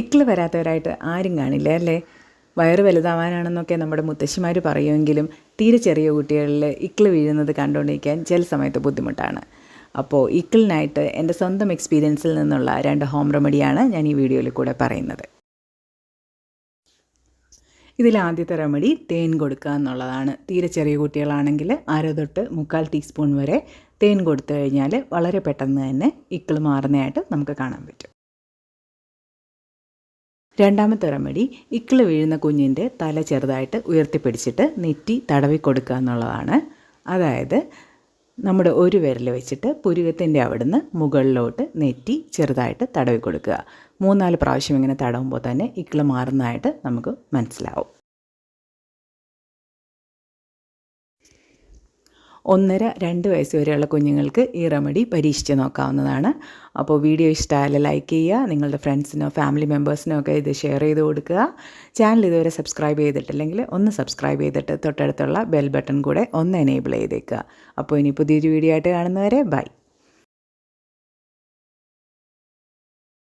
ഇക്കിൾ വരാത്തവരായിട്ട് ആരും കാണില്ല അല്ലേ? വയറ് വലുതാവാനാണെന്നൊക്കെ നമ്മുടെ മുത്തശ്ശിമാർ പറയുമെങ്കിലും തീരെ ചെറിയ കുട്ടികളിൽ ഇക്കിൾ വീഴുന്നത് കണ്ടുകൊണ്ടിരിക്കാൻ ചില സമയത്ത് ബുദ്ധിമുട്ടാണ്. അപ്പോൾ ഇക്കിളിനായിട്ട് എന്റെ സ്വന്തം എക്സ്പീരിയൻസിൽ നിന്നുള്ള രണ്ട് ഹോം റെമഡിയാണ് ഞാൻ ഈ വീഡിയോയിൽ കൂടെ പറയുന്നത്. ഇതിൽ ആദ്യത്തെ റെമഡി തേൻ കൊടുക്കുക എന്നുള്ളതാണ്. തീരെ ചെറിയ കുട്ടികളാണെങ്കിൽ അര തൊട്ട് മുക്കാൽ ടീസ്പൂൺ വരെ തേൻ കൊടുത്തു കഴിഞ്ഞാൽ വളരെ പെട്ടെന്ന് തന്നെ ഇക്കിൾ മാറുന്നതായിട്ട് നമുക്ക് കാണാൻ പറ്റും. രണ്ടാമത്തെ റെമഡി ഇക്കിൾ വീഴുന്ന കുഞ്ഞിന്റെ തല ചെറുതായിട്ട് ഉയർത്തിപ്പിടിച്ചിട്ട് നെറ്റി തടവി കൊടുക്കുക എന്നുള്ളതാണ്. അതായത് നമ്മുടെ ഒരു വിരൽ വെച്ചിട്ട് പുരുകത്തിന്റെ അവിടുന്ന് മുകളിലോട്ട് നെറ്റി ചെറുതായിട്ട് തടവി കൊടുക്കുക. മൂന്നാൽ പ്രാവശ്യം ഇങ്ങനെ തടവുമ്പോൾ തന്നെ ഇക്കിൾ മാറുന്നതായിട്ട് നമുക്ക് മനസ്സിലാവും. ഒന്നര രണ്ട് വയസ്സ് വരെയുള്ള കുഞ്ഞുങ്ങൾക്ക് ഈ റെമഡി പരീക്ഷിച്ച് നോക്കാവുന്നതാണ്. അപ്പോൾ വീഡിയോ ഇഷ്ടമായാലും ലൈക്ക് ചെയ്യുക നിങ്ങളുടെ ഫ്രണ്ട്സിനോ ഫാമിലി മെമ്പേഴ്സിനോ ഒക്കെ ഇത് ഷെയർ ചെയ്ത് കൊടുക്കുക. ചാനൽ ഇതുവരെ സബ്സ്ക്രൈബ് ചെയ്തിട്ടില്ലെങ്കിൽ ഒന്ന് സബ്സ്ക്രൈബ് ചെയ്തിട്ട് തൊട്ടടുത്തുള്ള ബെൽ ബട്ടൺ കൂടെ ഒന്ന് എനേബിൾ ചെയ്തേക്കുക. അപ്പോൾ ഇനി പുതിയൊരു വീഡിയോ ആയിട്ട് കാണുന്നവരെ ബൈ